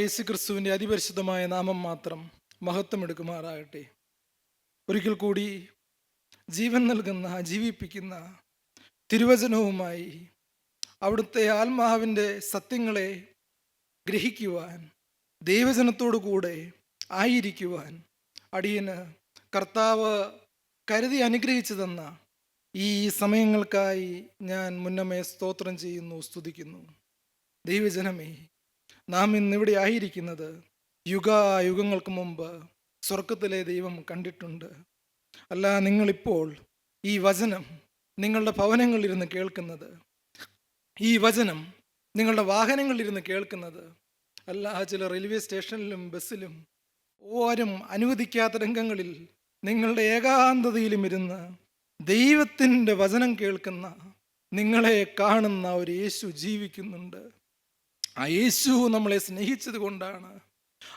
യേശു ക്രിസ്തുവിന്റെ അതിപരിശുദ്ധമായ നാമം മാത്രം മഹത്വം എടുക്കുമാറാകട്ടെ ഒരിക്കൽ കൂടി ജീവൻ നൽകുന്ന ജീവിപ്പിക്കുന്ന തിരുവചനവുമായി അവിടുത്തെ ആത്മാവിന്റെ സത്യങ്ങളെ ഗ്രഹിക്കുവാൻ ദൈവജനത്തോടു കൂടെ ആയിരിക്കുവാൻ അടിയന് കർത്താവ് കരുതി അനുഗ്രഹിച്ചു തന്ന ഈ സമയങ്ങൾക്കായി ഞാൻ മുന്നമേ സ്തോത്രം ചെയ്യുന്നു സ്തുതിക്കുന്നു. ദൈവജനമേ നാം ഇന്നിവിടെ ആയിരിക്കുന്നത് യുഗായുഗങ്ങൾക്ക് മുമ്പ് സ്വർഗത്തിലെ ദൈവം കണ്ടിട്ടുണ്ട്. അല്ല നിങ്ങളിപ്പോൾ ഈ വചനം നിങ്ങളുടെ ഭവനങ്ങളിലിരുന്ന് കേൾക്കുന്നത്. ഈ വചനം നിങ്ങളുടെ വാഹനങ്ങളിലിരുന്ന് കേൾക്കുന്നത്. അല്ല ചില റെയിൽവേ സ്റ്റേഷനിലും ബസ്സിലും ഓരും അനുവദിക്കാത്ത രംഗങ്ങളിൽ നിങ്ങളുടെ ഏകാന്തതയിലും ഇരുന്ന് ദൈവത്തിന്റെ വചനം കേൾക്കുന്ന നിങ്ങളെ കാണുന്ന ഒരു യേശു ജീവിക്കുന്നുണ്ട്. ആ യേശു നമ്മളെ സ്നേഹിച്ചത് കൊണ്ടാണ്.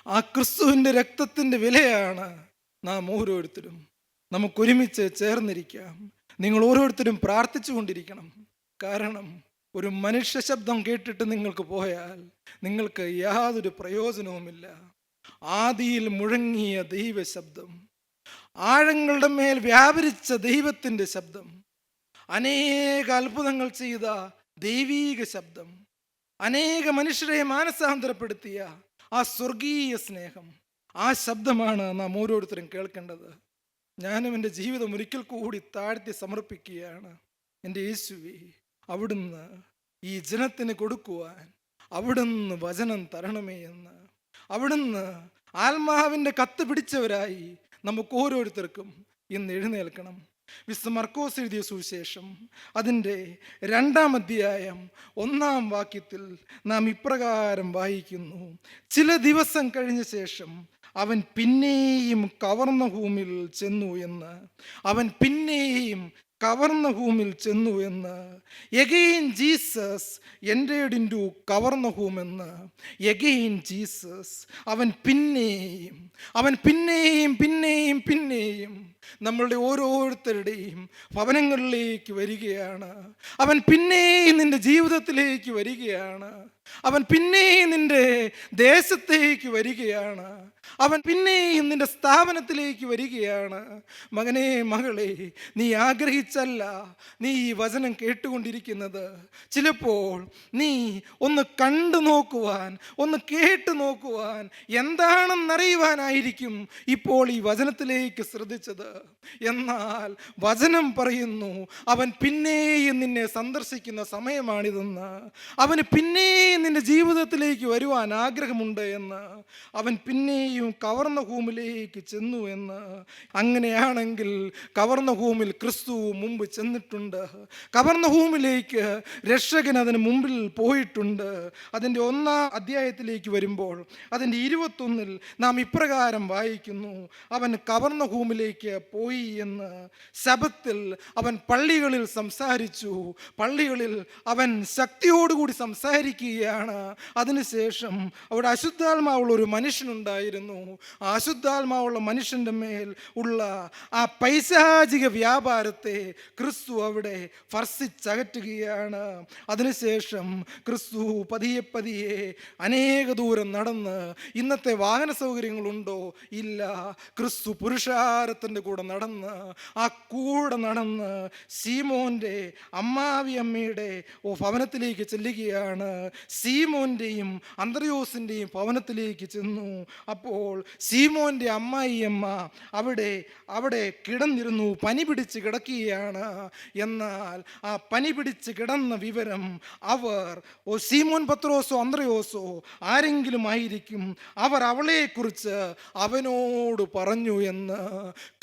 ആ ക്രിസ്തുവിന്റെ രക്തത്തിന്റെ വിലയാണ് നാം ഓരോരുത്തരും നമുക്കൊരുമിച്ച് ചേർന്നിരിക്കാം നിങ്ങൾ ഓരോരുത്തരും പ്രാർത്ഥിച്ചു കൊണ്ടിരിക്കണം. കാരണം ഒരു മനുഷ്യ ശബ്ദം കേട്ടിട്ട് നിങ്ങൾക്ക് പോയാൽ നിങ്ങൾക്ക് യാതൊരു പ്രയോജനവുമില്ല. ആദിയിൽ മുഴങ്ങിയ ദൈവ ശബ്ദം ആഴങ്ങളുടെ മേൽ വ്യാപരിച്ച ദൈവത്തിന്റെ ശബ്ദം അനേക അത്ഭുതങ്ങൾ ചെയ്ത ദൈവീക ശബ്ദം അനേക മനുഷ്യരെ മാനസാന്തരപ്പെടുത്തിയ ആ സ്വർഗീയ സ്നേഹം ആ ശബ്ദമാണ് നാം ഓരോരുത്തരും കേൾക്കേണ്ടത്. ഞാനും എന്റെ ജീവിതം ഒരിക്കൽ കൂടി താഴ്ത്തി സമർപ്പിക്കുകയാണ്. എന്റെ യേശുവി അവിടുന്ന് ഈ ജനത്തിന് കൊടുക്കുവാൻ അവിടുന്ന് വചനം തരണമേ എന്ന്. അവിടുന്ന് ആത്മാവിന്റെ കത്ത് പിടിച്ചവരായി നമുക്ക് ഓരോരുത്തർക്കും ഇന്ന് എഴുന്നേൽക്കണം. വിശുദ്ധ മർക്കോസ് എഴുതിയ സുവിശേഷം അതിന്റെ രണ്ടാം അധ്യായം ഒന്നാം വാക്യത്തിൽ നാം ഇപ്രകാരം വായിക്കുന്നു. ചില ദിവസം കഴിഞ്ഞ ശേഷം അവൻ പിന്നെയും കവർന്ന ഭൂമിയിൽ ചെന്നു എന്ന്. അവൻ പിന്നെയും കവർന്ന ഭൂമിൽ ചെന്നു എന്ന്. എഗെയിൻ ജീസസ് എന്റെ ഇടിന്റെ കവർന്ന ഹൂമെന്ന് എഗെയിൻ ജീസസ് അവൻ പിന്നെയും അവൻ പിന്നെയും പിന്നെയും പിന്നെയും നമ്മളുടെ ഓരോരുത്തരുടെയും ഭവനങ്ങളിലേക്ക് വരികയാണ്. അവൻ പിന്നെയും നിന്റെ ജീവിതത്തിലേക്ക് വരികയാണ്. അവൻ പിന്നെയും നിന്റെ ദേശത്തേക്ക് വരികയാണ്. അവൻ പിന്നെയും നിന്റെ സ്ഥാപനത്തിലേക്ക് വരികയാണ്. മകനെ മകളെ നീ ആഗ്രഹിച്ചല്ല. നീ ഈ വചനം കേട്ടുകൊണ്ടിരിക്കുന്നത്. ചിലപ്പോൾ നീ ഒന്ന് കണ്ടു നോക്കുവാൻ ഒന്ന് കേട്ടു നോക്കുവാൻ എന്താണെന്നറിയുവാനായിരിക്കും ഇപ്പോൾ ഈ വചനത്തിലേക്ക് ശ്രദ്ധിച്ചത്. എന്നാൽ വചനം പറയുന്നു അവൻ പിന്നെയും നിന്നെ സന്ദർശിക്കുന്ന സമയമാണിതെന്ന്. അവന് പിന്നെയും നിന്റെ ജീവിതത്തിലേക്ക് വരുവാൻ ആഗ്രഹമുണ്ട് എന്ന് അവൻ പിന്നെയും കവർന്ന ഹൂമിലേക്ക് ചെന്നു എന്ന് അങ്ങനെയാണെങ്കിൽ കവർന്ന ഹൂമിൽ ക്രിസ്തു മുമ്പ് ചെന്നിട്ടുണ്ട്. കവർന്ന ഹൂമിലേക്ക് രക്ഷകൻ അതിന് മുമ്പിൽ പോയിട്ടുണ്ട്. അതിന്റെ ഒന്നാം അധ്യായത്തിലേക്ക് വരുമ്പോൾ അതിന്റെ ഇരുപത്തൊന്നിൽ നാം ഇപ്രകാരം വായിക്കുന്നു. അവൻ കവർന്ന ഹൂമിലേക്ക് പോയി എന്ന് ശബത്തിൽ അവൻ പള്ളികളിൽ സംസാരിച്ചു. പള്ളികളിൽ അവൻ ശക്തിയോടുകൂടി സംസാരിക്കുകയാണ് അതിനുശേഷം അവിടെ അശുദ്ധാത്മാവുള്ള ഒരു മനുഷ്യനുണ്ടായിരുന്നു. ആ അശുദ്ധാത്മാവുള്ള മനുഷ്യന്റെ മേൽ ഉള്ള ആ പൈശാചിക വ്യാപാരത്തെ ക്രിസ്തു അവിടെ ഫർസിച്ചകറ്റുകയാണ്. അതിനുശേഷം ക്രിസ്തു പതിയെ പതിയെ അനേക ദൂരം നടന്ന് ഇന്നത്തെ വാഹന സൗകര്യങ്ങളുണ്ടോ? ഇല്ല. ക്രിസ്തു പുരുഷാരത്തിന്റെ കൂടെ നടന്ന് ആ കൂടെ നടന്ന് സീമോന്റെ അമ്മാവി അമ്മയുടെ ഓ ഭവനത്തിലേക്ക് ചെല്ലുകയാണ്. സീമോന്റെയും അന്ത്രയോസിന്റെയും ഭവനത്തിലേക്ക് ചെന്നു. അപ്പോൾ സീമോന്റെ അമ്മായിയമ്മ അവിടെ അവിടെ കിടന്നിരുന്നു. പനി പിടിച്ച് കിടക്കുകയാണ്. എന്നാൽ ആ പനി പിടിച്ച് കിടന്ന വിവരം അവർ ഓ സീമോൻ പത്രോസോ അന്ത്രയോസോ ആരെങ്കിലും ആയിരിക്കും. അവർ അവളെക്കുറിച്ച് അവനോട് പറഞ്ഞു എന്ന്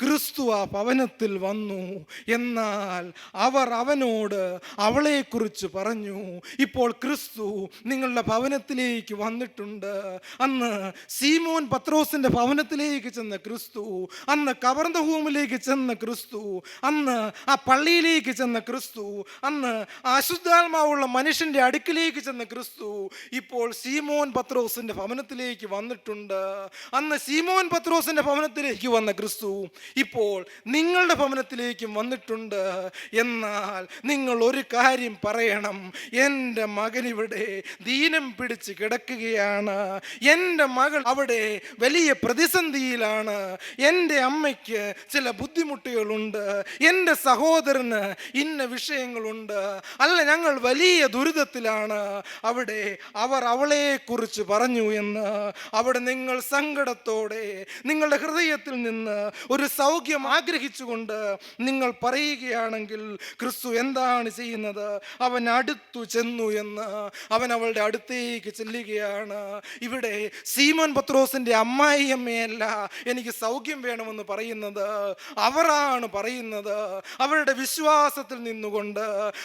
ക്രിസ്തു ആ ഭവനത്തിൽ വന്നു. എന്നാൽ അവർ അവനോട് അവളെക്കുറിച്ച് പറഞ്ഞു. ഇപ്പോൾ ക്രിസ്തു നിങ്ങളുടെ ഭവനത്തിലേക്ക് വന്നിട്ടുണ്ട്. അന്ന് സീമോൻ പത്രോസിന്റെ ഭവനത്തിലേക്ക് ചെന്ന ക്രിസ്തു അന്ന് കവർന്ന ഹൂമിലേക്ക് ചെന്ന ക്രിസ്തു അന്ന് ആ പള്ളിയിലേക്ക് ചെന്ന ക്രിസ്തു അന്ന് അശുദ്ധാത്മാവുള്ള മനുഷ്യന്റെ അടുക്കിലേക്ക് ചെന്ന ക്രിസ്തു. ഇപ്പോൾ സീമോൻ പത്രോസിന്റെ ഭവനത്തിലേക്ക് വന്നിട്ടുണ്ട്. അന്ന് സീമോൻ പത്രോസിന്റെ ഭവനത്തിലേക്ക് വന്ന ക്രിസ്തു ഇപ്പോൾ നിങ്ങളുടെ ഭവനത്തിലേക്കും വന്നിട്ടുണ്ട്. എന്നാൽ നിങ്ങൾ ഒരു കാര്യം പറയണം. എന്റെ മകനിവിടെ ദീനം പിടിച്ച് കിടക്കുകയാണ്. എന്റെ മകൾ അവിടെ വലിയ പ്രതിസന്ധിയിലാണ്. എന്റെ അമ്മയ്ക്ക് ചില ബുദ്ധിമുട്ടുകളുണ്ട്. എന്റെ സഹോദരന് ഇന്ന വിഷയങ്ങളുണ്ട്. അല്ല ഞങ്ങൾ വലിയ ദുരിതത്തിലാണ്. അവിടെ അവർ അവളെക്കുറിച്ച് പറഞ്ഞു എന്ന്. അവിടെ നിങ്ങൾ സങ്കടത്തോടെ നിങ്ങളുടെ ഹൃദയത്തിൽ നിന്ന് ഒരു സൗഖ്യം ആഗ്രഹിച്ചുകൊണ്ട് നിങ്ങൾ പറയുകയാണെങ്കിൽ ക്രിസ്തു എന്താണ് ചെയ്യുന്നത്? അവൻ അടുത്തു ചെന്നു എന്ന്. അവൻ അവളുടെ അടുത്തേക്ക് ചെല്ലുകയാണ്. ഇവിടെ സീമോൻ പത്രോസിന്റെ അമ്മായി അമ്മയല്ല എനിക്ക് സൗഖ്യം വേണമെന്ന് പറയുന്നത്. അവരാണ് പറയുന്നത്. അവരുടെ വിശ്വാസത്തിൽ നിന്നുകൊണ്ട്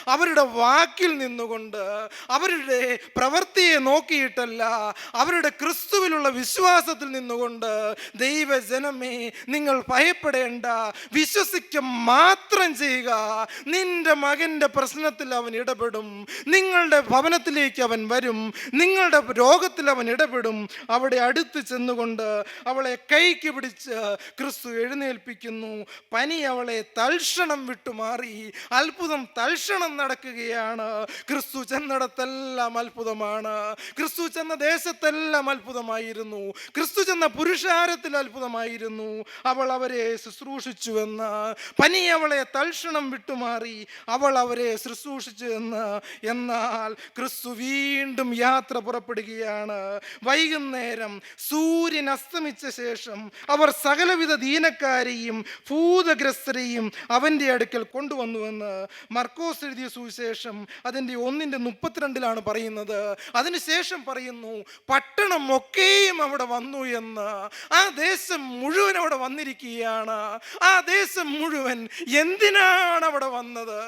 അവരുടെ വാക്കിൽ നിന്നുകൊണ്ട് അവരുടെ പ്രവൃത്തിയെ നോക്കിയിട്ടല്ല അവരുടെ ക്രിസ്തുവിലുള്ള വിശ്വാസത്തിൽ നിന്നുകൊണ്ട് ദൈവജനമേ നിങ്ങൾ ഭയപ്പെടേണ്ട. വിശ്വസിക്ക മാത്രം ചെയ്യുക. നിന്റെ മകന്റെ പ്രശ്നത്തിൽ അവൻ ഇടപെടും. നിങ്ങളുടെ ഭവനത്തിലേക്ക് അവൻ വരും. നിങ്ങളുടെ രോഗത്തിൽ അവൻ ഇടപെടും. അവിടെ അടുത്ത് ചെന്നുകൊണ്ട് അവളെ കൈക്ക് പിടിച്ച് ക്രിസ്തു എഴുന്നേൽപ്പിക്കുന്നു. പനി അവളെ തൽക്ഷണം വിട്ടുമാറി. അത്ഭുതം തൽക്ഷണം നടക്കുകയാണ്. ക്രിസ്തു ചെന്നിടത്തെല്ലാം അത്ഭുതമാണ്. ക്രിസ്തു ചെന്ന ദേശത്തെല്ലാം അത്ഭുതമായിരുന്നു. ക്രിസ്തു ചെന്ന പുരുഷാരത്തിൽ അത്ഭുതമായിരുന്നു. അവൾ അവരെ ശുശ്രൂഷിച്ചുവെന്ന്. പനി അവളെ തൽക്ഷണം വിട്ടുമാറി. അവൾ അവരെ ശുശ്രൂഷിച്ചു എന്ന് എന്നാൽ ക്രിസ്തു വീണ്ടും യാത്ര പുറപ്പെടുകയാണ്. വൈകുന്നേരം സൂര്യൻ അസ്തമിച്ച ശേഷം അവർ സകലവിധ ദീനക്കാരെയും ഭൂതഗ്രസ്തരെയും അവന്റെ അടുക്കൽ കൊണ്ടുവന്നുവെന്ന് മർക്കോസ് എഴുതിയ സുവിശേഷം അതിന്റെ ഒന്നിന്റെ മുപ്പത്തിരണ്ടിലാണ് പറയുന്നത്. അതിനുശേഷം പറയുന്നു പട്ടണം ഒക്കെയും അവിടെ വന്നു എന്ന്. ആ ദേശം മുഴുവൻ വന്നിരിക്കുകയാണ്. ആ ദേശം മുഴുവൻ എന്തിനാണ് അവിടെ വന്നത്?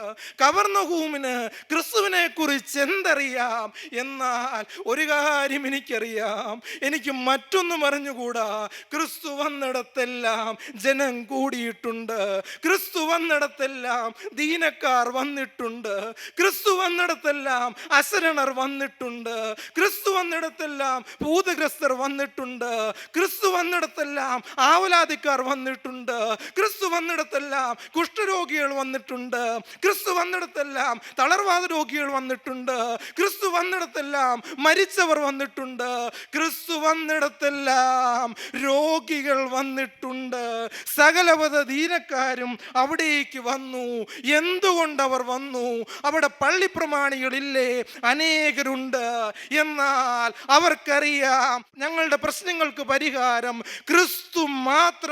കവർന്നഹൂമിന് ക്രിസ്തുവിനെ കുറിച്ച് എന്തറിയാം? എന്നാൽ ഒരു കാര്യം എനിക്കറിയാം. എനിക്ക് മറ്റൊന്നും അറിഞ്ഞുകൂടാ. ക്രിസ്തു വന്നിടത്തെല്ലാം ജനം കൂടിയിട്ടുണ്ട്. ക്രിസ്തു വന്നിടത്തെല്ലാം ദീനക്കാർ വന്നിട്ടുണ്ട്. ക്രിസ്തു വന്നിടത്തെല്ലാം അശരണർ വന്നിട്ടുണ്ട്. ക്രിസ്തു വന്നിടത്തെല്ലാം ഭൂതഗ്രസ്തർ വന്നിട്ടുണ്ട്. ക്രിസ്തു വന്നിടത്തെല്ലാം ആവലാതിക്കാർ വന്നിട്ടുണ്ട്. ക്രിസ്തു വന്നിടത്തെല്ലാം കുഷ്ഠരോഗികൾ വന്നിട്ടുണ്ട്. ക്രിസ്തു വന്നിടത്തെല്ലാം തളർവാദ രോഗികൾ വന്നിട്ടുണ്ട്. ക്രിസ്തു വന്നിടത്തെല്ലാം മരിച്ചവർ വന്നിട്ടുണ്ട്. ക്രിസ്തു വന്നിടത്തെല്ലാം രോഗികൾ വന്നിട്ടുണ്ട്. സകലവത ദീനക്കാരും അവിടേക്ക് വന്നു. എന്തുകൊണ്ട് അവർ വന്നു? അവിടെ പള്ളി പ്രമാണികളില്ലേ? അനേകരുണ്ട്. എന്നാൽ അവർക്കറിയാം ഞങ്ങളുടെ പ്രശ്നങ്ങൾക്ക് പരിഹാരം ക്രിസ്തു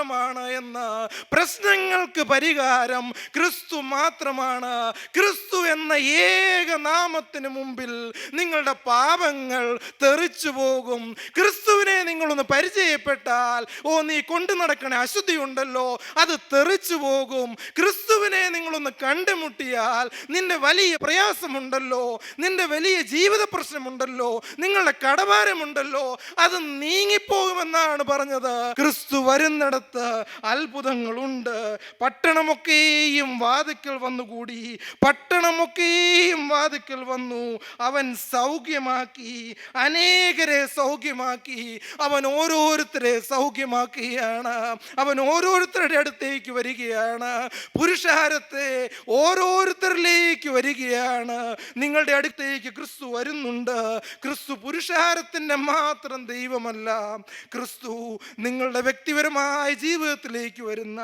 മാത്രമാണ് എന്ന്. പ്രശ്നങ്ങൾക്ക് പരിഹാരം ക്രിസ്തു മാത്രമാണ്. ക്രിസ്തു എന്ന ഏക നാമത്തിന് മുമ്പിൽ നിങ്ങളുടെ പാപങ്ങൾ തെറിച്ചു പോകും. ക്രിസ്തുവിനെ നിങ്ങളൊന്ന് പരിചയപ്പെട്ടാൽ ഓ നീ കൊണ്ടു നടക്കണ അശുദ്ധി ഉണ്ടല്ലോ അത് തെറിച്ചു പോകും. ക്രിസ്തുവിനെ നിങ്ങളൊന്ന് കണ്ടുമുട്ടിയാൽ നിന്റെ വലിയ പ്രയാസമുണ്ടല്ലോ നിന്റെ വലിയ ജീവിത പ്രശ്നമുണ്ടല്ലോ നിങ്ങളുടെ കടഭാരമുണ്ടല്ലോ അത് നീങ്ങിപ്പോകുമെന്നാണ് പറഞ്ഞത്. ക്രിസ്തു വരുന്നിടത്ത് അത്ഭുതങ്ങളുണ്ട്. പട്ടണമൊക്കെയും വാതിക്കൽ വന്നുകൂടി. പട്ടണമൊക്കെയും വാതിക്കൽ വന്നു. അവൻ സൗഖ്യമാക്കി. അനേകരെ സൗഖ്യമാക്കി. അവൻ ഓരോരുത്തരെ സൗഖ്യമാക്കുകയാണ്. അവൻ ഓരോരുത്തരുടെ അടുത്തേക്ക് വരികയാണ്. പുരുഷാരത്തെ ഓരോരുത്തരിലേക്ക് വരികയാണ്. നിങ്ങളുടെ അടുത്തേക്ക് ക്രിസ്തു വരുന്നുണ്ട്. ക്രിസ്തു പുരുഷാരത്തിന്റെ മാത്രം ദൈവമല്ല. ക്രിസ്തു നിങ്ങളുടെ വ്യക്തിപരമായ ജീവിതത്തിലേക്ക് വരുന്ന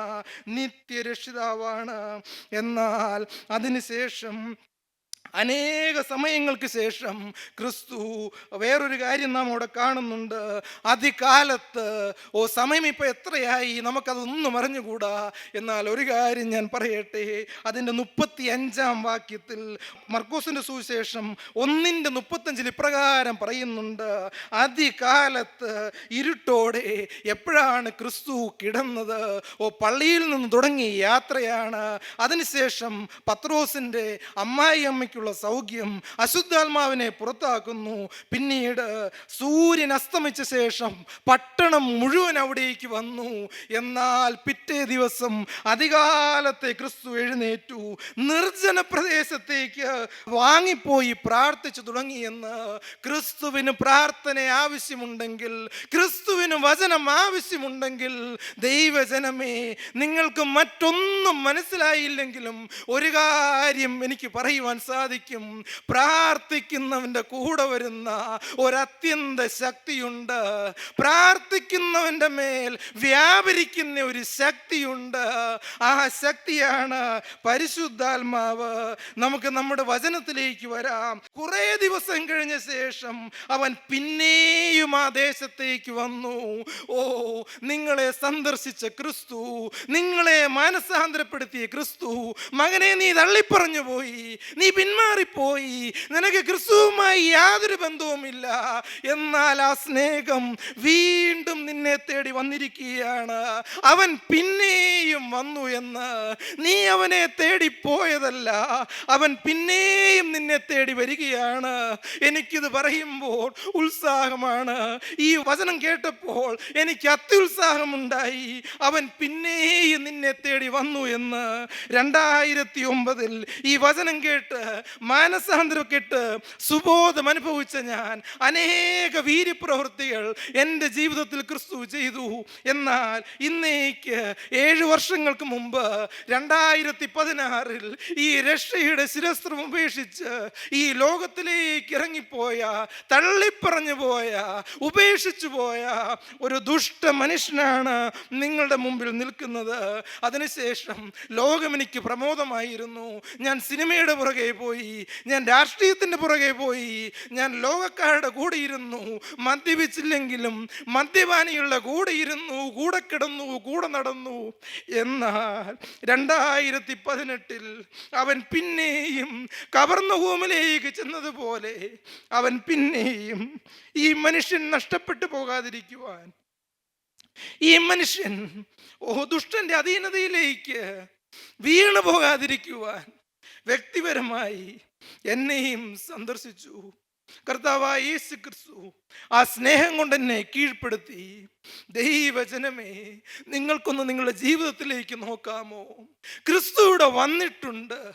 നിത്യരക്ഷിതാവാണ്. എന്നാൽ അതിനുശേഷം അനേക സമയങ്ങൾക്ക് ശേഷം ക്രിസ്തു വേറൊരു കാര്യം നാം അവിടെ കാണുന്നുണ്ട്. അതികാലത്ത് ഓ സമയം ഇപ്പം എത്രയായി? നമുക്കതൊന്നും അറിഞ്ഞുകൂടാ? എന്നാൽ ഒരു കാര്യം ഞാൻ പറയട്ടെ. അതിന്റെ മുപ്പത്തി അഞ്ചാം വാക്യത്തിൽ മർക്കോസിന്റെ സുവിശേഷം ഒന്നിന്റെ മുപ്പത്തഞ്ചിൽ ഇപ്രകാരം പറയുന്നുണ്ട്. അതികാലത്ത് ഇരുട്ടോടെ എപ്പോഴാണ് ക്രിസ്തു കിടന്നത്? ഓ പള്ളിയിൽ നിന്ന് തുടങ്ങി യാത്രയാണ്. അതിനുശേഷം പത്രോസിന്റെ അമ്മായി രോഗിക്കുള്ള സൗഖ്യം അശുദ്ധാത്മാവിനെ പുറത്താക്കുന്നു. പിന്നീട് സൂര്യൻ അസ്തമിച്ച ശേഷം പട്ടണം മുഴുവൻ അവിടേക്ക് വന്നു. എന്നാൽ പിറ്റേ ദിവസം അധികാലത്തെ ക്രിസ്തു എഴുന്നേറ്റു. നിർജന പ്രദേശത്തേക്ക് വാങ്ങിപ്പോയി പ്രാർത്ഥിച്ചു തുടങ്ങിയെന്ന് ക്രിസ്തുവിന് പ്രാർത്ഥന ആവശ്യമുണ്ടെങ്കിൽ ക്രിസ്തുവിന് വചനം ആവശ്യമുണ്ടെങ്കിൽ ദൈവജനമേ നിങ്ങൾക്ക് മറ്റൊന്നും മനസ്സിലായില്ലെങ്കിലും ഒരു കാര്യം എനിക്ക് പറയുവാൻ സാധിക്കും. പ്രാർത്ഥിക്കുന്നവന്റെ കൂടെ വരുന്ന ഒരത്യന്ത ശക്തിയുണ്ട്. പ്രാർത്ഥിക്കുന്നവന്റെ മേൽ വ്യാപരിക്കുന്ന ഒരു ശക്തിയുണ്ട്. ആ ശക്തിയാണ് പരിശുദ്ധാത്മാവ്. നമുക്ക് നമ്മുടെ വചനത്തിലേക്ക് വരാം. കുറേ ദിവസം കഴിഞ്ഞ ശേഷം അവൻ പിന്നെയും ആ ദേശത്തേക്ക് വന്നു. ഓ നിങ്ങളെ സന്ദർശിച്ച ക്രിസ്തു നിങ്ങളെ മാനസാന്തരപ്പെടുത്തിയ ക്രിസ്തു മകനെ നീ തള്ളിപ്പറഞ്ഞു പോയി നീ പിന്മാറിപ്പോയി നിനക്ക് ക്രിസ്തുവുമായി യാതൊരു ബന്ധവുമില്ല. എന്നാൽ ആ സ്നേഹം വീണ്ടും നിന്നെ തേടി വന്നിരിക്കുകയാണ്. അവൻ പിന്നെയും വന്നു എന്ന്. നീ അവനെ തേടി പോയതല്ല. അവൻ പിന്നെയും നിന്നെ തേടി വരികയാണ്. എനിക്കിത് പറയുമ്പോൾ ഉത്സാഹമാണ്. ഈ വചനം കേട്ടപ്പോൾ എനിക്ക് അത്യുത്സാഹമുണ്ടായി. അവൻ പിന്നെയും നിന്നെ തേടി വന്നു എന്ന്. രണ്ടായിരത്തി ഒമ്പതിൽ ഈ വചനം കേട്ട് മാനസാന്തരം ഇട്ട് സുബോധം അനുഭവിച്ച ഞാൻ അനേക വീര്യപ്രവൃത്തികൾ എന്റെ ജീവിതത്തിൽ ക്രിസ്തു ചെയ്തു. എന്നാൽ ഇന്നേക്ക് ഏഴ് വർഷങ്ങൾക്ക് മുമ്പ് രണ്ടായിരത്തി പതിനാറിൽ ഈ രക്ഷയുടെ ശിരസ്ത്രം ഉപേക്ഷിച്ച് ഈ ലോകത്തിലേക്ക് ഇറങ്ങിപ്പോയ തള്ളിപ്പറഞ്ഞു പോയ ഉപേക്ഷിച്ചു പോയ ഒരു ദുഷ്ട മനുഷ്യനാണ് നിങ്ങളുടെ മുമ്പിൽ നിൽക്കുന്നത്. അതിനുശേഷം ലോകം എനിക്ക് പ്രമോദമായിരുന്നു. ഞാൻ സിനിമയുടെ പുറകെ പോയി ഞാൻ രാഷ്ട്രീയത്തിന്റെ പുറകെ പോയി. ഞാൻ ലോകക്കാരുടെ കൂടെ ഇരുന്നു. മദ്യപിച്ചില്ലെങ്കിലും മദ്യപാനികളുടെ കൂടെ ഇരുന്നു കൂടെ കിടന്നു കൂടെ നടന്നു. എന്നാൽ രണ്ടായിരത്തി പതിനെട്ടിൽ അവൻ പിന്നെയും കവർന്ന ഭൂമിലേക്ക് ചെന്നതുപോലെ അവൻ പിന്നെയും ഈ മനുഷ്യൻ നഷ്ടപ്പെട്ടു പോകാതിരിക്കുവാൻ. ഈ മനുഷ്യൻ ഓ ദുഷ്ടന്റെ അധീനതയിലേക്ക് വീണു പോകാതിരിക്കുവാൻ. വ്യക്തിപരമായി എന്നെയും സന്ദർശിച്ചു. കർത്താവായ യേശു ക്രിസ്തു ആ സ്നേഹം കൊണ്ട് എന്നെ കീഴ്പ്പെടുത്തി. ദൈവജനമേ നിങ്ങൾക്കൊന്ന് നിങ്ങളുടെ ജീവിതത്തിലേക്ക് നോക്കാമോ? ക്രിസ്തു ഇവിടെ വന്നിട്ടുണ്ട്.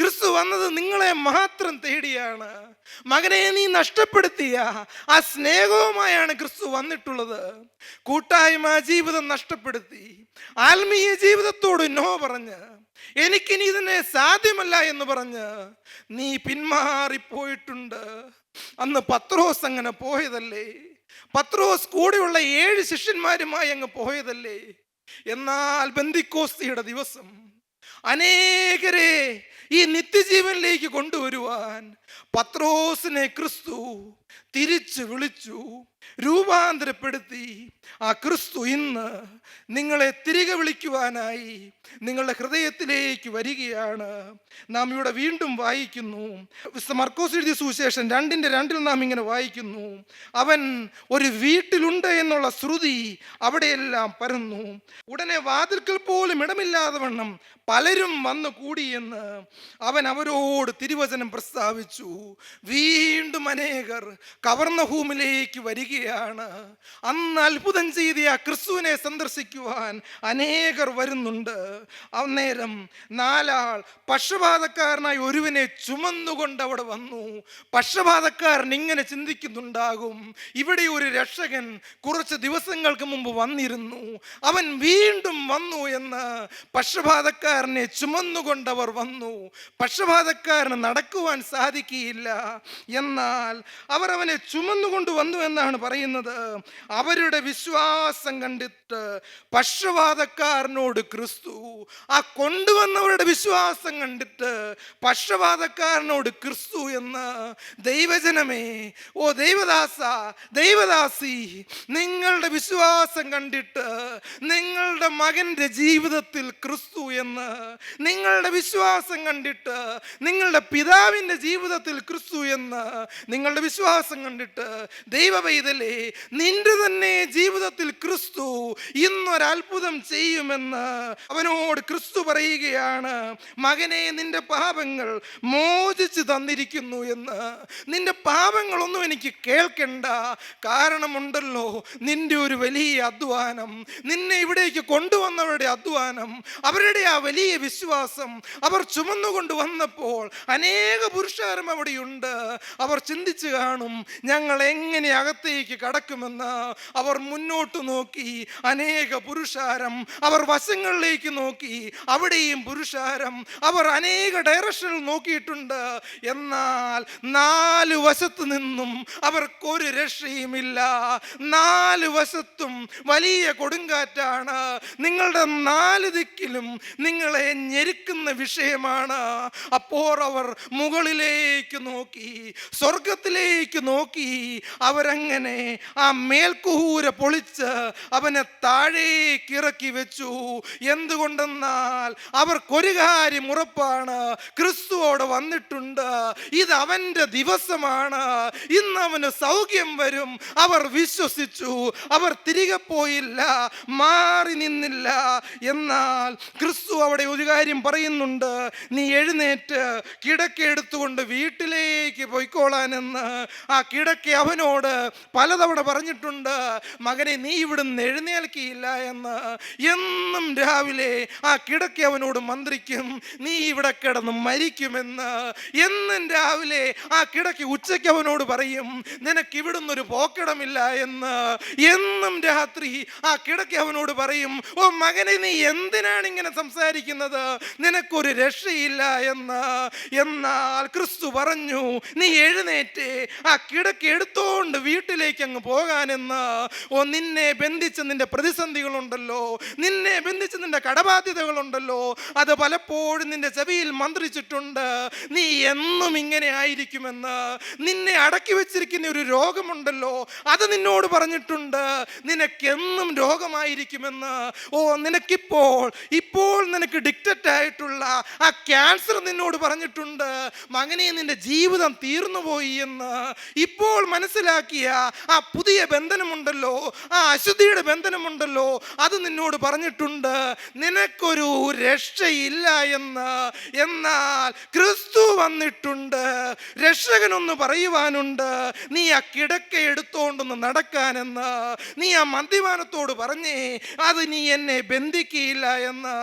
ക്രിസ്തു വന്നത് നിങ്ങളെ മാത്രം തേടിയാണ്. മകനെ നീ നഷ്ടപ്പെടുത്തിയ ആ സ്നേഹവുമായാണ് ക്രിസ്തു വന്നിട്ടുള്ളത്. കൂട്ടായ്മ ജീവിതം നഷ്ടപ്പെടുത്തി. ആത്മീയ ജീവിതത്തോട് നോ പറഞ്ഞ് എനിക്കിനി ഇതിനെ സാധ്യമല്ല എന്ന് പറഞ്ഞ് നീ പിന്മാറിപ്പോയിട്ടുണ്ട്. അന്ന് പത്രോസ് അങ്ങനെ പോയതല്ലേ? പത്രോസ് കൂടെയുള്ള ഏഴ് ശിഷ്യന്മാരുമായി അങ്ങ് പോയതല്ലേ? എന്നാൽ ബന്ദിക്കോസ്തിയുടെ ദിവസം അനേകരെ ഈ നിത്യജീവനിലേക്ക് കൊണ്ടുവരുവാൻ പത്രോസിനെ ക്രിസ്തു തിരിച്ചു വിളിച്ചു. രൂപാന്തരപ്പെടുത്തി ആ ക്രിസ്തു ഇന്ന് നിങ്ങളെ തിരികെ വിളിക്കുവാനായി നിങ്ങളുടെ ഹൃദയത്തിലേക്ക് വരികയാണ്. നാം ഇവിടെ വീണ്ടും വായിക്കുന്നു. മർക്കോസ് എഴുതിയ സുവിശേഷം രണ്ടിന്റെ രണ്ടിൽ നാം ഇങ്ങനെ വായിക്കുന്നു. അവൻ ഒരു വീട്ടിലുണ്ട് എന്നുള്ള ശ്രുതി അവിടെയെല്ലാം പരന്നു. ഉടനെ വാതിൽക്കൽ പോലും ഇടമില്ലാതെ വണ്ണം പലരും വന്നു കൂടിയെന്ന് അവൻ അവരോട് തിരുവചനം പ്രസ്താവിച്ചു. വീണ്ടും അനേകർ കവർന്ന ഹൂമിലേക്ക് വരികയാണ്. അന്ന് അത്ഭുതം ചെയ്ത ആ ക്രിസ്തുവിനെ സന്ദർശിക്കുവാൻ അനേകർ വരുന്നുണ്ട്. അന്നേരം നാലാൾ പക്ഷപാതക്കാരനായി ഒരുവിനെ ചുമന്നുകൊണ്ട് അവിടെ വന്നു. പക്ഷപാതക്കാരൻ ഇങ്ങനെ ചിന്തിക്കുന്നുണ്ടാകും. ഇവിടെ ഒരു രക്ഷകൻ കുറച്ച് ദിവസങ്ങൾക്ക് മുമ്പ് വന്നിരുന്നു. അവൻ വീണ്ടും വന്നു എന്ന് പക്ഷപാതക്കാരനെ ചുമന്നുകൊണ്ടവർ വന്നു. പക്ഷപാതക്കാരന് നടക്കുവാൻ സാധിക്കുകയില്ല. എന്നാൽ അവർ അവനെ ചുമന്നുകൊണ്ട് വന്നു എന്നാണ് പറയുന്നത് അവരുടെ വിശ്വാസം കണ്ടിട്ട് പക്ഷവാതക്കാരനോട് ക്രിസ്തു ആ കൊണ്ടുവന്നവരുടെ വിശ്വാസം കണ്ടിട്ട് പക്ഷവാതക്കാരനോട് ക്രിസ്തു എന്ന് ദൈവജനമേ ഓ ദൈവദാസ ദൈവദാസി നിങ്ങളുടെ വിശ്വാസം കണ്ടിട്ട് നിങ്ങളുടെ മകന്റെ ജീവിതത്തിൽ ക്രിസ്തു എന്ന് നിങ്ങളുടെ വിശ്വാസം കണ്ടിട്ട് നിങ്ങളുടെ പിതാവിന്റെ ജീവിതത്തിൽ ക്രിസ്തു എന്ന് നിങ്ങളുടെ വിശ്വാസം കണ്ടിട്ട് ദൈവ പൈതലേ നിന്റെ തന്നെ ജീവിതത്തിൽ ക്രിസ്തു ഇന്നൊരത്ഭുതം ചെയ്യുമെന്ന് അവനോട് ക്രിസ്തു പറയുകയാണ്. മകനെ നിന്റെ പാപങ്ങൾ മോചിച്ച് തന്നിരിക്കുന്നു എന്ന്. നിന്റെ പാപങ്ങളൊന്നും എനിക്ക് കേൾക്കണ്ട. കാരണമുണ്ടല്ലോ നിന്റെ ഒരു വലിയ അധ്വാനം. നിന്നെ ഇവിടേക്ക് കൊണ്ടുവന്നവരുടെ അധ്വാനം. അവരുടെ ആ വലിയ വിശ്വാസം അവർ ചുമന്നുകൊണ്ട് വന്നപ്പോൾ അനേക പുരുഷാരം അവിടെയുണ്ട്. അവർ ചിന്തിച്ചു കാണും ഞങ്ങൾ എങ്ങനെ അകത്തേക്ക് കടക്കുമെന്ന് അവർ മുന്നോട്ട് നോക്കി. അനേക പുരുഷാരം അവർ വശങ്ങളിലേക്ക് നോക്കി. അവിടെയും പുരുഷാരം അവർ അനേക ഡയറക്ഷനിൽ നോക്കിയിട്ടുണ്ട്. എന്നാൽ നാല് വശത്ത് നിന്നും അവർക്കൊരു രക്ഷയുമില്ല. നാല് വശത്തും വലിയ കൊടുങ്കാറ്റാണ്. നിങ്ങളുടെ നാല് ദിക്കിലും നിങ്ങളെ ഞെരുക്കുന്ന വിഷയമാണ്. അപ്പോൾ അവർ മുകളിലേക്ക് നോക്കി സ്വർഗത്തിലേക്ക് നോക്കി. അവരങ്ങനെ ആ മേൽക്കുഹൂര പൊളിച്ച് അവനെ താഴേക്ക് ഇറക്കി വെച്ചു. എന്തുകൊണ്ടെന്നാൽ അവർക്കൊരു കാര്യം ഉറപ്പാണ്. ക്രിസ്തുവോട് വന്നിട്ടുണ്ട്. ഇത് അവന്റെ ദിവസമാണ്. ഇന്ന് അവന് സൗഖ്യം വരും. അവർ വിശ്വസിച്ചു. അവർ തിരികെ പോയില്ല. മാറി നിന്നില്ല. എന്നാൽ ക്രിസ്തു അവിടെ ഒരു കാര്യം പറയുന്നുണ്ട്. നീ എഴുന്നേറ്റ് കിടക്ക എടുത്തുകൊണ്ട് വീട്ടിലേക്ക് പോയിക്കോളാനെന്ന് ആ കിടക്ക അവനോട് പലതവണ പറഞ്ഞിട്ടുണ്ട് മകനെ നീ ഇവിടുന്ന് എഴുന്നേൽക്കിയില്ല എന്ന്. എന്നും രാവിലെ ആ കിടക്ക അവനോട് മന്ത്രിക്കും നീ ഇവിടെ കിടന്ന് മരിക്കുമെന്ന്. എന്നും രാവിലെ ആ കിടക്ക ഉച്ചയ്ക്ക് അവനോട് പറയും നിനക്ക് ഇവിടുന്ന് ഒരു പോക്കിടമില്ല എന്ന്. എന്നും രാത്രി ആ കിടക്ക അവനോട് പറയും ഓ മകനെ നീ എന്തിനാണ് ഇങ്ങനെ സംസാരിക്കുന്നത്? നിനക്കൊരു രക്ഷയില്ല എന്ന്. എന്നാൽ ക്രിസ്തു പറഞ്ഞു നീ എഴുന്നേറ്റ് ആ കിടക്ക എടുത്തോണ്ട് വീട്ടിലേക്ക് അങ്ങ് പോകാനെന്ന് ഓ നിന്നെ ബന്ധിച്ച് നിന്റെ പ്രതിസന്ധികളുണ്ടല്ലോ. നിന്നെ ബന്ധിച്ച് നിന്റെ കടബാധ്യതകളുണ്ടല്ലോ. അത് പലപ്പോഴും നിന്റെ ചെവിയിൽ മന്ത്രിച്ചിട്ടുണ്ട്. നീ എന്നും ഇങ്ങനെ ആയിരിക്കുമെന്ന്. നിന്നെ അടക്കി വെച്ചിരിക്കുന്ന ഒരു രോഗമുണ്ടല്ലോ. അത് നിന്നോട് പറഞ്ഞിട്ടുണ്ട്. നിനക്കെന്നും രോഗമായിരിക്കുമെന്ന്. ഓ നിനക്കിപ്പോൾ ഇപ്പോൾ നിനക്ക് ഡിക്റ്റഡ് ആയിട്ടുള്ള ആ ക്യാൻസർ നിന്നോട് പറഞ്ഞിട്ടുണ്ട്. മകനെ നിന്റെ ജീവിതം തീർന്നുപോയി എന്ന് ഇപ്പോൾ മനസ്സിലാക്കിയ ആ പുതിയ ബന്ധനമുണ്ടല്ലോ ആ അശുദ്ധിയുടെ ബന്ധനമുണ്ടല്ലോ അത് നിന്നോട് പറഞ്ഞിട്ടുണ്ട്. നിനക്കൊരു രക്ഷയില്ല എന്ന്. എന്നാൽ ക്രിസ്തു വന്നിട്ടുണ്ട്. രക്ഷകനൊന്ന് പറയുവാനുണ്ട്. നീ ആ കിടക്ക എടുത്തോണ്ടൊന്ന് നടക്കാനെന്ന്. നീ ആ മദ്യപാനത്തോട് പറഞ്ഞേ അത് നീ എന്നെ ബന്ധിക്കുകയില്ല എന്ന്.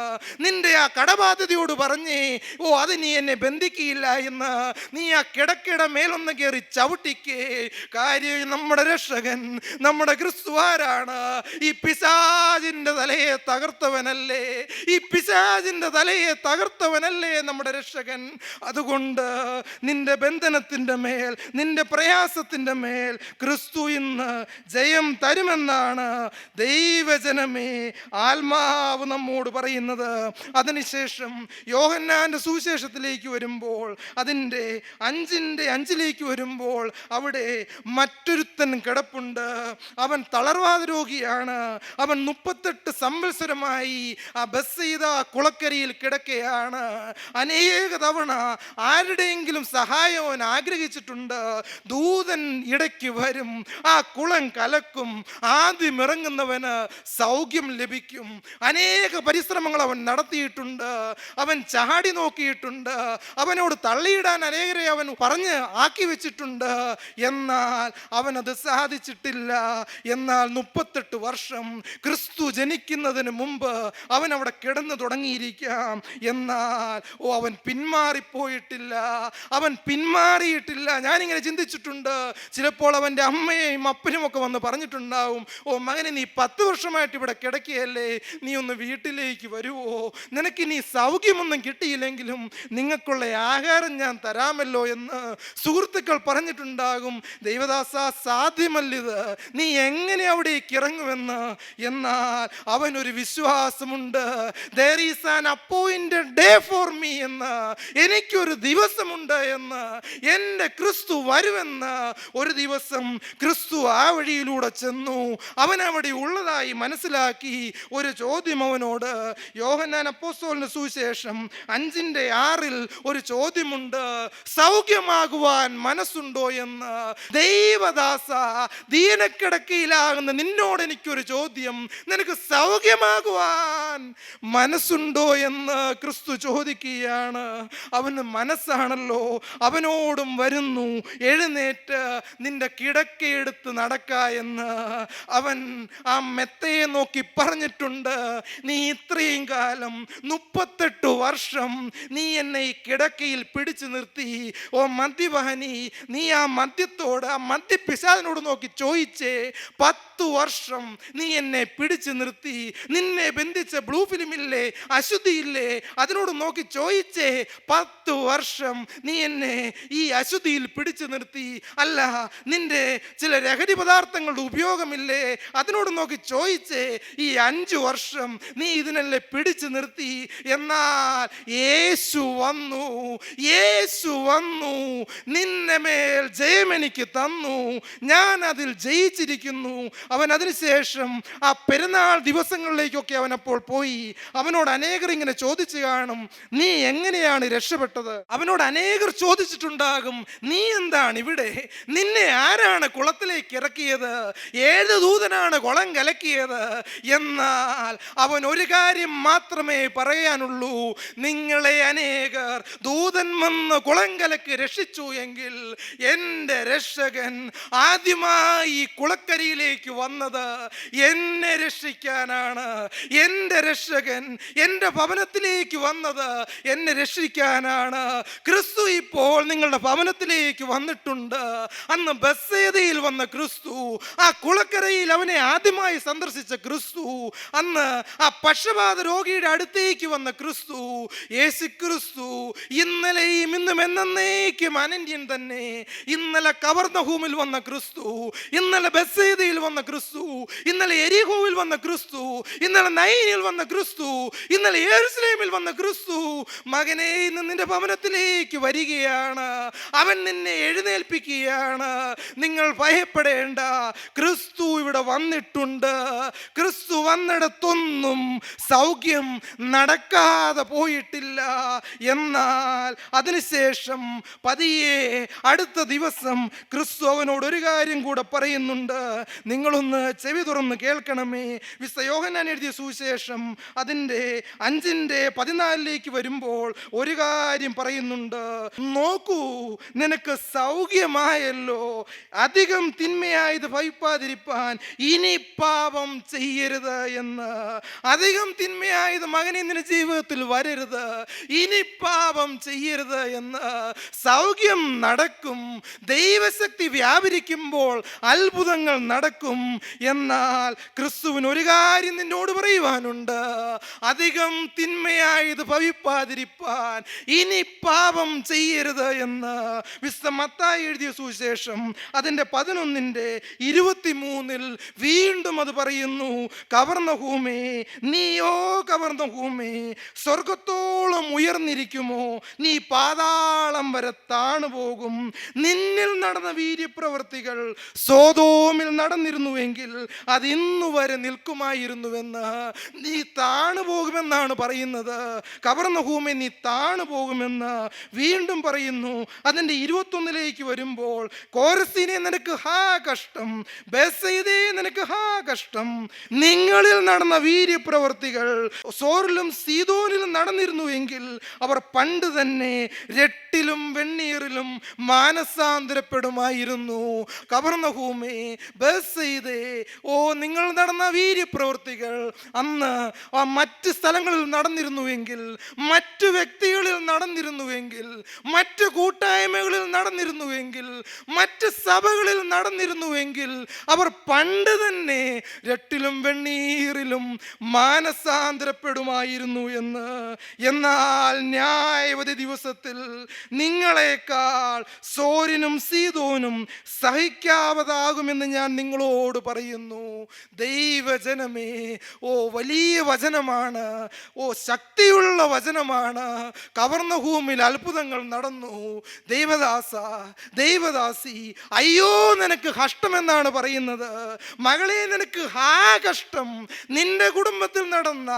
നിന്റെ ആ കടബാധ്യതയോട് പറഞ്ഞേ ഓ അത് നീ എന്നെ ബന്ധിക്കുകയില്ല എന്ന്. നീ ആ കിടക്കയുടെ മേലൊന്ന് കയറി ചവിട്ടിക്കേ. കാര്യം നമ്മുടെ രക്ഷകൻ നമ്മുടെ ക്രിസ്തു ആരാണ്? ഈ പിശാജിന്റെ തലയെ തകർത്തവനല്ലേ? ഈ പിശാജിന്റെ തലയെ തകർത്തവനല്ലേ നമ്മുടെ രക്ഷകൻ? അതുകൊണ്ട് നിന്റെ ബന്ധനത്തിന്റെ മേൽ നിന്റെ പ്രയാസത്തിന്റെ മേൽ ക്രിസ്തു ഇന്ന് ജയം തരുമെന്നാണ് ദൈവജനമേ ആത്മാവ് നമ്മോട് പറയുന്നത്. അതിനുശേഷം യോഹന്നാന്റെ സുവിശേഷത്തിലേക്ക് വരുമ്പോൾ അതിന്റെ അഞ്ചിന്റെ അഞ്ചിലേക്ക് വരുമ്പോൾ അവിടെ മറ്റൊരുത്തൻ കിടപ്പുണ്ട്. അവൻ തളർവാദ രോഗിയാണ്. അവൻ മുപ്പത്തെട്ട് സംവത്സരമായി ആ ബസ് ചെയ്ത കുളക്കരയിൽ കിടക്കുകയാണ് അനേക തവണ ആരുടെയെങ്കിലും സഹായം അവൻ ആഗ്രഹിച്ചിട്ടുണ്ട്. ദൂതൻ ഇടയ്ക്ക് വരും. ആ കുളം കലക്കും. ആദ്യം ഇറങ്ങുന്നവന് സൗഖ്യം ലഭിക്കും. അനേക പരിശ്രമങ്ങൾ അവൻ നടത്തിയിട്ടുണ്ട്. അവൻ ചാടി നോക്കിയിട്ടുണ്ട്. അവനോട് തള്ളിയിടാൻ അനേകരെ അവൻ പറഞ്ഞ് ആക്കി വെച്ചിട്ടുണ്ട്. എന്നാൽ അവനത് സാധിച്ചിട്ടില്ല. എന്നാൽ മുപ്പത്തെട്ട് വർഷം ക്രിസ്തു ജനിക്കുന്നതിന് മുമ്പ് അവൻ അവിടെ കിടന്നു തുടങ്ങിയിരിക്കാം. എന്നാൽ ഓ അവൻ പിന്മാറിപ്പോയിട്ടില്ല. അവൻ പിന്മാറിയിട്ടില്ല. ഞാനിങ്ങനെ ചിന്തിച്ചിട്ടുണ്ട്. ചിലപ്പോൾ അവന്റെ അമ്മയെയും അപ്പനും ഒക്കെ വന്ന് പറഞ്ഞിട്ടുണ്ടാവും. ഓ മകനെ നീ പത്ത് വർഷമായിട്ട് ഇവിടെ കിടക്കുകയല്ലേ? നീ ഒന്ന് വീട്ടിലേക്ക് വരുമോ നിനക്ക് ഇനി സൗഖ്യമൊന്നും കിട്ടിയില്ലെങ്കിലും നിങ്ങൾക്കുള്ള ആഹാരം ഞാൻ തരാമല്ലോ എന്ന് സുഹൃത്തുക്കൾ പറഞ്ഞിട്ടുണ്ടാകും. ദൈവദാസ സാധ്യമല്ലിത് നീ എങ്ങനെ അവിടേക്ക് ഇറങ്ങുമെന്ന്? എന്നാൽ അവനൊരു വിശ്വാസമുണ്ട്. There is an appointed day for me എന്ന്. എനിക്കൊരു ദിവസമുണ്ട് എന്ന്. എന്റെ ക്രിസ്തു വരുമെന്ന്. ഒരു ദിവസം ക്രിസ്തു ആ വഴിയിലൂടെ ചെന്നു. അവൻ അവിടെ ഉള്ളതായി മനസ്സിലാക്കി. ഒരു ചോദ്യം അവനോട്. യോഹന്നാൻ അപ്പോസ്തോലിന് സുവിശേഷം അഞ്ചിന്റെ ആറിൽ ഒരു ചോദ്യമുണ്ട്. സൗഖ്യമാകുവാൻ മനസ്സുണ്ടോ എന്ന്. ദൈവദാസ ദീനക്കിടക്കയിലാകുന്ന നിന്നോട് എനിക്കൊരു ചോദ്യം. നിനക്ക് സൗഖ്യമാകുവാൻ മനസ്സുണ്ടോ എന്ന് ക്രിസ്തു ചോദിക്കുകയാണ്. അവന് മനസ്സാണല്ലോ. അവനോടും വരുന്നു. എഴുന്നേറ്റ് നിന്റെ കിടക്കയെടുത്ത് നടക്ക എന്ന് അവൻ ആ മെത്തയെ നോക്കി പറഞ്ഞിട്ടുണ്ട്. നീ ഇത്രയും കാലം മുപ്പത്തെട്ട് വർഷം നീ എന്നെ ഈ കിടക്കയിൽ പിടിച്ചു നിർത്തി. ഓ മദ്യപാനി നീ ആ മദ്യത്തോട് ആ മദ്യപിശാദിനോട് നോക്കി ചോദിച്ചേ പത്തു വർഷം നീ എന്നെ പിടിച്ചു നിർത്തി. നിന്നെ ബന്ധിച്ച ബ്ലൂ ഫിലിമില്ലേ അശുദ്ധിയില്ലേ അതിനോട് നോക്കി ചോദിച്ചേ പത്തു വർഷം നീ എന്നെ ഈ അശുദ്ധിയിൽ പിടിച്ചു നിർത്തി. അല്ല നിന്റെ ചില ലഹരി പദാർത്ഥങ്ങളുടെ ഉപയോഗമില്ലേ? അതിനോട് നോക്കി ചോദിച്ചേ ഈ അഞ്ചു വർഷം നീ ഇതിനല്ലേ പിടിച്ചു നിർത്തി. എന്നാൽ യേശു വന്നു യേശു വന്നു. നിന്നെ മേൽ ജയമെനിക്ക് തന്നു. ഞാൻ അതിൽ ജയിച്ചിരിക്കുന്നു. അവൻ അതിനുശേഷം ആ പെരുന്നാൾ ദിവസങ്ങളിലേക്കൊക്കെ അവൻ അപ്പോൾ പോയി. അവനോട് അനേകർ ഇങ്ങനെ ചോദിച്ചു കാണും നീ എങ്ങനെയാണ് രക്ഷപ്പെട്ടത്? അവനോട് അനേകർ ചോദിച്ചിട്ടുണ്ടാകും നീ എന്താണ് ഇവിടെ? നിന്നെ ആരാണ് കുളത്തിലേക്ക് ഇറക്കിയത്? ഏത് ദൂതനാണ് കുളം കലക്കിയത്? എന്നാൽ അവൻ ഒരു കാര്യം മാത്രമേ പറയാനുള്ളൂ. നിങ്ങളെ അനേകർ ദൂതൻ വന്ന് കുളം കലക്കി രക്ഷിച്ചു എങ്കിൽ എന്റെ രക്ഷകൻ ആദ്യമായി കുളക്കരയിലേക്ക് വന്നത് എന്നെ രക്ഷിക്കാനാണ്. എന്റെ രക്ഷകൻ എന്റെ ഭവനത്തിലേക്ക് വന്നത് എന്നെ രക്ഷിക്കാനാണ്. ക്രിസ്തു ഇപ്പോൾ നിങ്ങളുടെ ഭവനത്തിലേക്ക് വന്നിട്ടുണ്ട്. അന്ന് ബസ്സേതയിൽ വന്ന ക്രിസ്തു ആ കുളക്കരയിൽ അവനെ ആദ്യമായി സന്ദർശിച്ച ക്രിസ്തു അന്ന് ആ പക്ഷപാത രോഗിയുടെ അടുത്തേക്ക് വന്ന ക്രിസ്തു യേശു ക്രിസ്തു ഇന്നലെയും ഇന്നും എന്നേക്കും അനന്യൻ തന്നെ ഇന്നലെ കവർന്ന ഹൂമിൽ വന്ന ക്രിസ്തു ഇന്നലെ ബസ്സേതയിൽ വന്ന ക്രിസ്തു. ഇന്നലെ എരിഹോവിൽ വന്ന ക്രിസ്തു. ഇന്നലെ നൈനിൽ വന്ന ക്രിസ്തു. ഇന്നലെ യേറുസലേമിൽ വന്ന ക്രിസ്തു. മകനെ ഇന്ന് നിന്റെ ഭവനത്തിലേക്ക് വരികയാണ്. അവൻ നിന്നെ എഴുന്നേൽപ്പിക്കുകയാണ്. നിങ്ങൾ ഭയപ്പെടേണ്ട. ക്രിസ്തു ഇവിടെ വന്നിട്ടുണ്ട്. ക്രിസ്തു വന്നിടത്തൊന്നും സൗഖ്യം നടക്കാതെ പോയിട്ടില്ല. എന്നാൽ അതിനുശേഷം പതിയെ അടുത്ത ദിവസം ക്രിസ്തു അവനോട് ഒരു കാര്യം കൂടെ പറയുന്നുണ്ട്. നിങ്ങളൊന്ന് ചെവി തുറന്ന് കേൾക്കണമേ. ഞാൻ എഴുതിയ സുവിശേഷം അതിന്റെ അഞ്ചിന്റെ പതിനാലിലേക്ക് വരുമ്പോൾ ഒരു കാര്യം പറയുന്നുണ്ട്. നോക്കൂ നിനക്ക് സൗഖ്യമായല്ലോ. അധികം തിന്മയായത് ഭവിപ്പാതിരിപ്പാൻ ഇനി പാപം ചെയ്യരുത് എന്ന്. അധികം തിന്മയായത് മകനെ നിന്റെ ജീവിതത്തിൽ വരരുത്. ഇനി പാപം ചെയ്യരുത് എന്ന്. സൗഖ്യം നടക്കും. ദൈവശക്തി വ്യാപരിക്കുമ്പോൾ അത്ഭുതങ്ങൾ നടക്കും. എന്നാൽ ക്രിസ്തുവിന് ഒരു കാര്യം നിന്നോട് പറയുവാനുണ്ട്. അധികം തിന്മയായത് ഭവിപ്പാതിരിപ്പാൻ ഇനി പാപം ചെയ്യരുത് എന്ന് വിശ്വമത്തായി മത്തായി എഴുതിയ സുവിശേഷം അതിന്റെ പതിനൊന്നിന്റെ ഇരുപത്തിമൂന്നിൽ വീണ്ടും അത് പറയുന്നു. കവർന്ന ഭൂമേ നീയോ കവർന്ന ഭൂമേ സ്വർഗത്തോളം ഉയർന്നിരിക്കുമോ? നീ പാതാളം വരെ താണു പോകും നിന്നിൽ നടന്ന വീര്യപ്രവർത്തികൾ സോതോമിൽ നടന്നിരുന്നുവെങ്കിൽ അത് ഇന്നു വരെ നിൽക്കുമായിരുന്നുവെന്ന്. നീ താണു പോകുമെന്നാണ് പറയുന്നത്. കവർന്ന ഭൂമി നീ താണു പോകുമെന്ന് വീണ്ടും പറയുന്നു. അതിന്റെ ഇരുപത്തൊന്നിലേക്ക് വരുമ്പോൾ കോരസീനെ നിനക്ക് ഹാ കഷ്ടം ബെസൈദേ നിനക്ക് ഹാ കഷ്ടം. നിങ്ങളിൽ നടന്ന വീര്യപ്രവർത്തികൾ സോറിലും സീതോനിലും നടന്നിരുന്നുവെങ്കിൽ അവർ പണ്ട് തന്നെ രട്ടിലും വെണ്ണീറിലും മാനസാന്തരപ്പെടുമായിരുന്നു. കവർന്ന ഭൂമി ബെസൈദേ ഓ നിങ്ങൾ നടന്ന വീര്യപ്രവൃത്തികൾ അന്ന് ആ മറ്റ് സ്ഥലങ്ങളിൽ നടന്നിരുന്നുവെങ്കിൽ മറ്റ് വ്യക്തികളിൽ നടന്നിരുന്നുവെങ്കിൽ മറ്റ് കൂട്ടായ്മകളിൽ നടന്നിരുന്നുവെങ്കിൽ മറ്റ് സഭകളിൽ നടന്നിരുന്നുവെങ്കിൽ അവർ പണ്ട് തന്നെ രട്ടിലും വെണ്ണീറിലും മാനസാന്തരപ്പെടുമായിരുന്നു എന്ന്. എന്നാൽ ന്യായവധി ദിവസത്തിൽ നിങ്ങളെക്കാൾ സോരിനും സീതോനും സഹിക്കാവതാകുമെന്ന് ഞാൻ നിങ്ങളോട് പറയുന്നു. ദൈവജനമേ ഓ വലിയ വചനമാണ് ഓ ശക്തിയുള്ള വചനമാണ്. കവർന്ന ഭൂമിയിൽ അത്ഭുതങ്ങൾ നടന്നു. ദൈവദാസ ദൈവദാസി അയ്യോ നിനക്ക് കഷ്ടമെന്നാണ് പറയുന്നത്. മകളെ നിനക്ക് ഹാ കഷ്ടം. നിന്റെ കുടുംബത്തിൽ നടന്ന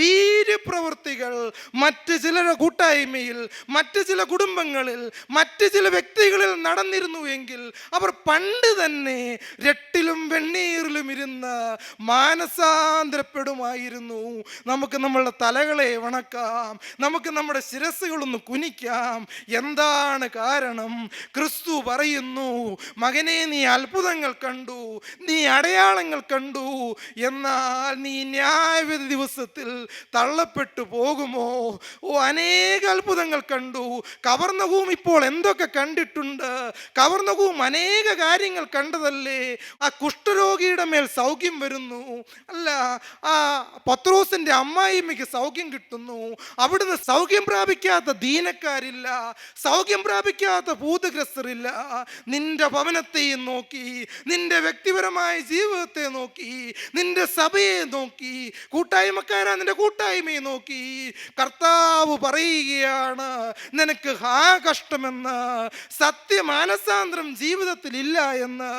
വീര്യപ്രവൃത്തികൾ മറ്റ് ചിലരുടെ കൂട്ടായ്മയിൽ മറ്റ് ചില കുടുംബങ്ങളിൽ മറ്റ് ചില വ്യക്തികളിൽ നടന്നിരുന്നു എങ്കിൽ അവർ പണ്ട് തന്നെ രട്ടിലും വെണ്ണീറിലും ഇരുന്ന് മാനസാന്തരപ്പെടുമായിരുന്നു. നമുക്ക് നമ്മളുടെ തലകളെ വണക്കാം നമുക്ക് നമ്മുടെ ശിരസ്സുകളൊന്ന് കുനിക്കാം. എന്താണ് കാരണം? ക്രിസ്തു പറയുന്നു മകനെ നീ അത്ഭുതങ്ങൾ കണ്ടു നീ അടയാളങ്ങൾ കണ്ടു. എന്നാൽ നീ ന്യായവിധി ദിവസത്തിൽ തള്ളപ്പെട്ടു പോകുമോ? ഓ അനേക അത്ഭുതങ്ങൾ കണ്ടു. കവർന്നവും ഇപ്പോൾ എന്തൊക്കെ കണ്ടിട്ടുണ്ട്? കവർന്നവും അനേക കാര്യങ്ങൾ കണ്ടതല്ലേ? ആ കുഷ്ഠരോഗിയുടെ മേൽ സൗഖ്യം വരുന്നു. അല്ല ആ പത്രോസിന്റെ അമ്മായിമ്മയ്ക്ക് സൗഖ്യം കിട്ടുന്നു. അവിടുന്ന് സൗഖ്യം പ്രാപിക്കാത്ത ദീനക്കാരില്ല സൗഖ്യം പ്രാപിക്കാത്ത ഭൂതഗ്രസ്തരില്ല. നിന്റെ ഭവനത്തെയും നോക്കി നിന്റെ വ്യക്തിപരമായ ജീവിതത്തെ നോക്കി നിന്റെ സഭയെ നോക്കി കൂട്ടായ്മക്കാരാ നിന്റെ കൂട്ടായ്മയെ നോക്കി. കർത്താവ് പറയുകയാണ് നിനക്ക് ഹാ കഷ്ടമെന്ന് സത്യമാനസാന്തരം ജീവിതത്തിൽ ഇല്ല എന്ന്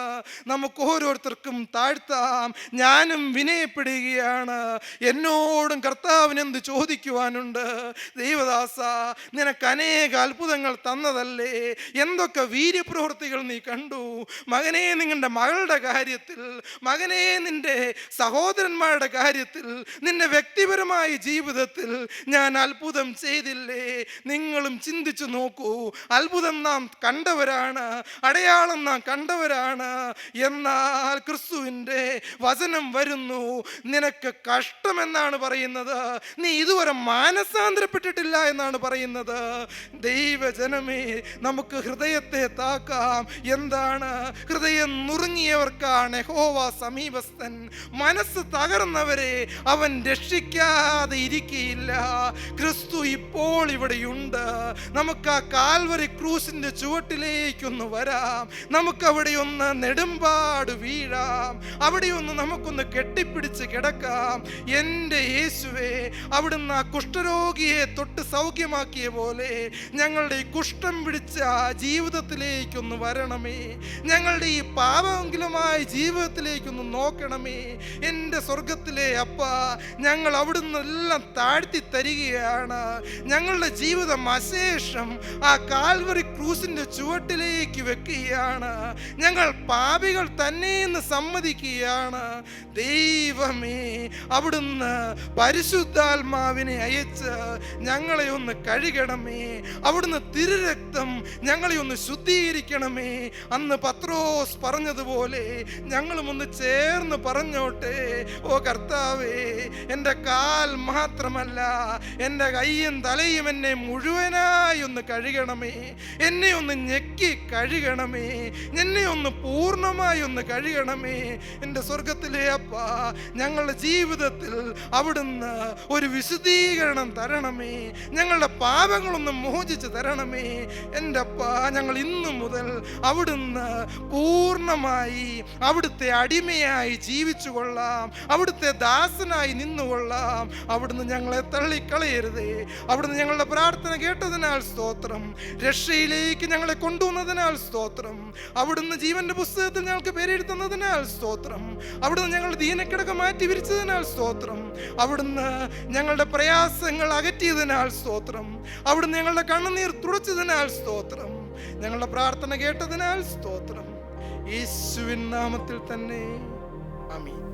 നമുക്ക് ഓരോരുത്തർക്കും താഴ്ത്താം. ഞാനും വിനയപ്പെടുകയാണ്. എന്നോടും കർത്താവിനെന്ത് ചോദിക്കുവാനുണ്ട്? ദൈവദാസ നിനക്ക് അനേക അത്ഭുതങ്ങൾ തന്നതല്ലേ? എന്തൊക്കെ വീര്യപ്രവൃത്തികൾ നീ കണ്ടു? മകനെ നിങ്ങളുടെ മകളുടെ കാര്യത്തിൽ മകനെ നിന്റെ സഹോദരന്മാരുടെ കാര്യത്തിൽ നിന്റെ വ്യക്തിപരമായ ജീവിതത്തിൽ ഞാൻ അത്ഭുതം ചെയ്തില്ലേ? നിങ്ങളും ചിന്തിച്ചു നോക്കൂ. അത്ഭുതം നാം കണ്ടവരാണ്. അടയാളം നാം കണ്ടവരാണ്. എന്നാൽ ക്രിസ്തുവിന്റെ വചനം വരുന്നു. നിനക്ക് കഷ്ടമെന്നാണ് പറയുന്നത്. നീ ഇതുവരെ മാനസാന്തരപ്പെട്ടിട്ടില്ല എന്നാണ് പറയുന്നത്. ദൈവജനമേ നമുക്ക് ഹൃദയത്തെ താക്കാം. എന്താണ്? ഹൃദയം നുറുങ്ങിയവർക്കാണ് ഹോവ സമീപസ്ഥൻ. മനസ്സ് തകർന്നവരെ അവൻ രക്ഷിക്കാതെ ഇരിക്കയില്ല. ക്രിസ്തു ഇപ്പോൾ ഇവിടെയുണ്ട്. നമുക്ക് ആ കാൽവരി ക്രൂസിന്റെ ചുവട്ടിലേക്കൊന്ന് വരാം. നമുക്ക് അവിടെ ഒന്ന് നെടുമ്പാട് വീഴാം. അവിടെയൊന്ന് നമുക്കൊന്ന് കെട്ടിപ്പിടിച്ച് കിടക്കാം. എന്റെ യേശുവേ അവിടുന്ന് ആ കുഷ്ഠരോഗിയെ തൊട്ട് സൗഖ്യമാക്കിയ പോലെ ഞങ്ങളുടെ ഈ കുഷ്ഠം പിടിച്ച ജീവിതത്തിലേക്കൊന്ന് വരണമേ. ഞങ്ങളുടെ ഈ പാപമെങ്കിലുമായ ജീവിതത്തിലേക്കൊന്ന് നോക്കണമേ. എന്റെ സ്വർഗത്തിലെ അപ്പ ഞങ്ങൾ അവിടുന്ന് എല്ലാം താഴ്ത്തി തരികയാണ്. ഞങ്ങളുടെ ജീവിതം അശേഷം ആ കാൽവറി ക്രൂസിന്റെ ചുവട്ടിലേക്ക് വെക്കുകയാണ്. ഞങ്ങൾ പാപികൾ തന്നെ എന്ന് സമ്മതിക്കുകയാണ്. ദൈവമേ അവിടുന്ന് പരിശുദ്ധാത്മാവിനെ അയച്ച് ഞങ്ങളെ ഒന്ന് കഴുകണമേ. അവിടുന്ന് തിരുരക്തം ഞങ്ങളെ ഒന്ന് ശുദ്ധീകരിക്കണമേ. അന്ന് പത്രോസ് പറഞ്ഞതുപോലെ ഞങ്ങളും ഒന്ന് ചേർന്ന് പറഞ്ഞോട്ടെ. ഓ കർത്താവേ എന്റെ കാൽ മാത്രമല്ല എന്റെ കയ്യും തലയും എന്നെ മുഴുവനായി ഒന്ന് കഴുകണമേ. എന്നെ ഒന്ന് ഞെക്കി കഴുകണമേ. എന്നെ ഒന്ന് പൂർണമായി ഒന്ന് കഴിയണമേ എന്റെ സ്വർഗത്തിലെ അപ്പാ ഞങ്ങളുടെ ജീവിതത്തിൽ അവിടുന്ന് ഒരു വിശദീകരണം തരണമേ. ഞങ്ങളുടെ പാപങ്ങളൊന്ന് മോചിച്ച് തരണമേ. എന്റെ അപ്പാ ഞങ്ങൾ ഇന്നു മുതൽ അവിടുന്ന് പൂർണമായി അവിടുത്തെ അടിമയായി ജീവിച്ചു കൊള്ളാം അവിടുത്തെ ദാസനായി നിന്നുകൊള്ളാം. അവിടുന്ന് ഞങ്ങളെ തള്ളിക്കളയരുതേ. അവിടുന്ന് ഞങ്ങളുടെ പ്രാർത്ഥന കേട്ടതിനാൽ സ്തോത്രം. രക്ഷയിലേക്ക് ഞങ്ങളെ കൊണ്ടുവന്നതിനാൽ സ്തോത്രം. അവിടുന്ന് ജീവന്റെ പുസ്തകത്തിൽ ഞങ്ങൾക്ക് പേരെഴുതുന്നതിനാൽ സ്തോത്രം. അവിടുന്ന് ഞങ്ങളുടെ ദീനക്കിടക്ക് മാറ്റി വിരിച്ചതിനാൽ സ്തോത്രം. അവിടുന്ന് ഞങ്ങളുടെ പ്രയാസങ്ങൾ അകറ്റിയതിനാൽ സ്തോത്രം. അവിടുന്ന് ഞങ്ങളുടെ കണ്ണുനീർ തുടച്ചതിനാൽ സ്തോത്രം. ഞങ്ങളുടെ പ്രാർത്ഥന കേട്ടതിനാൽ സ്തോത്രം. യേശുവിൻ നാമത്തിൽ തന്നെ. അമീൻ